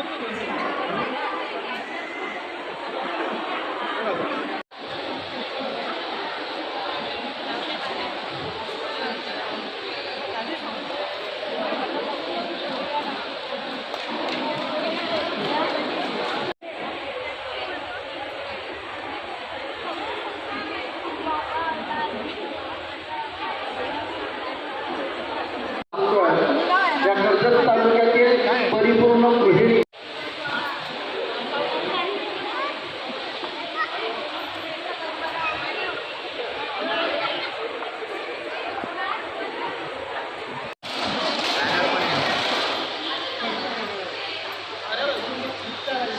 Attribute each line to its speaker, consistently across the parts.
Speaker 1: या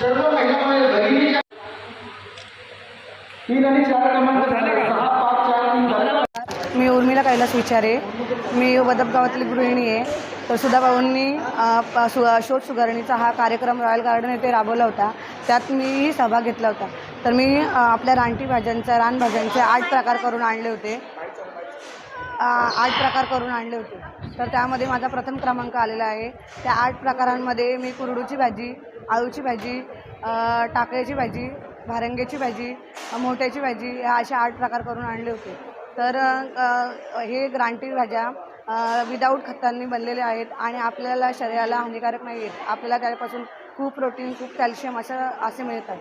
Speaker 1: सर्व महिला भगिनीच्या तीन आणि चार क्रमांक सहा पाच चार तीन झाले
Speaker 2: मी उर्मिला कैलास विचारे. मी वदप गावातील गृहिणी आहे. तर सुधाभाऊंनी सु शोध सुधारणीचा हा कार्यक्रम रॉयल गार्डन येथे राबवला होता. त्यात मीही सहभाग घेतला होता. तर मी आपल्या रानटी भाज्यांचा रानभाज्यांचे आठ प्रकार करून आणले होते. आठ प्रकार करून आणले होते. तर त्यामध्ये माझा प्रथम क्रमांक आलेला आहे. त्या आठ प्रकारांमध्ये मी कुरडूची भाजी आळूची भाजी टाकळ्याची भाजी भारंग्याची भाजी मोठ्याची भाजी या अशा आठ प्रकार करून आणले होते. तर हे ग्रांटी भाज्या विदाऊट खतांनी बनलेल्या आहेत आणि आपल्याला शरीराला हानिकारक नाही आहेत. आपल्याला त्यापासून खूप प्रोटीन खूप कॅल्शियम असं असे मिळतात.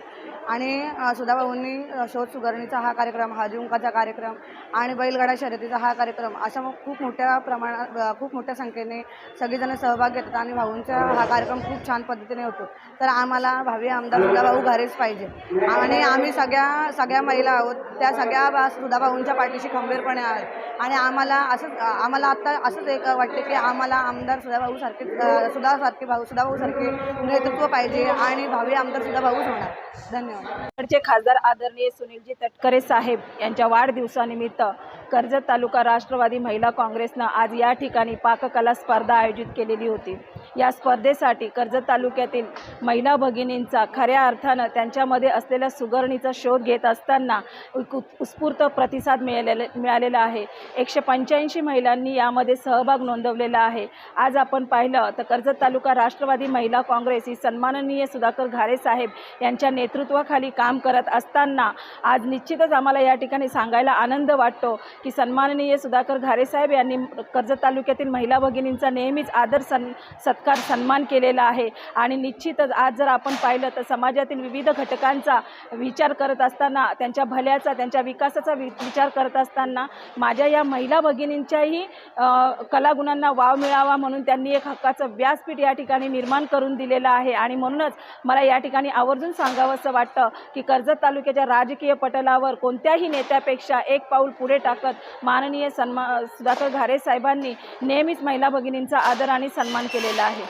Speaker 2: आणि सुधाभाऊंनी शोध सुधारणीचा हा कार्यक्रम हळदीकुंकाचा कार्यक्रम आणि बैलगाडा शर्यतीचा हा कार्यक्रम अशा खूप मोठ्या प्रमाणात खूप मोठ्या संख्येने सगळेजण सहभाग घेतात आणि भाऊंचा हा कार्यक्रम खूप छान पद्धतीने होतो. तर आम्हाला भावी आमदार सुधाभाऊ घारेच पाहिजे. आणि आम्ही सगळ्या सगळ्या महिला आहोत. त्या सगळ्या बा सुधाभाऊंच्या पाठीशी खंबीरपणे आहोत. आणि आम्हाला असंच आम्हाला आत्ता असंच एक वाटते की आम्हाला आमदार सुधाभाऊ सारखे सुधासारखे भाऊ सुधाभाऊ सारखे नेतृत्व पाहिजे आणि भावी आमदार सुधाभाऊच होणार. धन्यवाद.
Speaker 3: धन्यवाद खासदार आदरणीय सुनीलजी तटकरे साहेब यांच्या वाढदिवसानिमित्त कर्जत तालुका राष्ट्रवादी महिला काँग्रेसनं आज या ठिकाणी पाककला स्पर्धा आयोजित केलेली होती. या स्पर्धेसाठी कर्जत तालुक्यातील महिला भगिनींचा खऱ्या अर्थानं त्यांच्यामध्ये असलेल्या सुगरणीचा शोध घेत असताना उत्स्फूर्त प्रतिसाद मिळालेला मिळालेला आहे. एकशे पंच्याऐंशी महिलांनी यामध्ये सहभाग नोंदवलेला आहे. आज आपण पाहिलं तर कर्जत तालुका राष्ट्रवादी महिला काँग्रेस ही सन्माननीय सुधाकर घारे साहेब यांच्या नेतृत्वाखाली काम करत असताना आज निश्चितच आम्हाला या ठिकाणी सांगायला आनंद वाटतो की सन्माननीय सुधाकर घारे साहेब यांनी कर्जत तालुक्यातील महिला भगिनींचा नेहमीच आदर सन सत्कार सन्मान केलेला आहे. आणि निश्चितच आज जर आपण पाहिलं तर समाजातील विविध घटकांचा विचार करत असताना त्यांच्या भल्याचा त्यांच्या विकासाचा वि विचार करत असताना माझ्या या महिला भगिनींच्याही कलागुणांना वाव मिळावा म्हणून त्यांनी एक हक्काचं व्यासपीठ या ठिकाणी निर्माण करून दिलेलं आहे. आणि म्हणूनच मला या ठिकाणी आवर्जून सांगावंसं वाटतं की कर्जत तालुक्याच्या राजकीय पटलावर कोणत्याही नेत्यापेक्षा एक पाऊल पुढे टाकत माननीय सन्मा सुधाकर घारे साहेबांनी नेहमीच महिला भगिनींचा आदर आणि सन्मान केलेला आहे. आहे.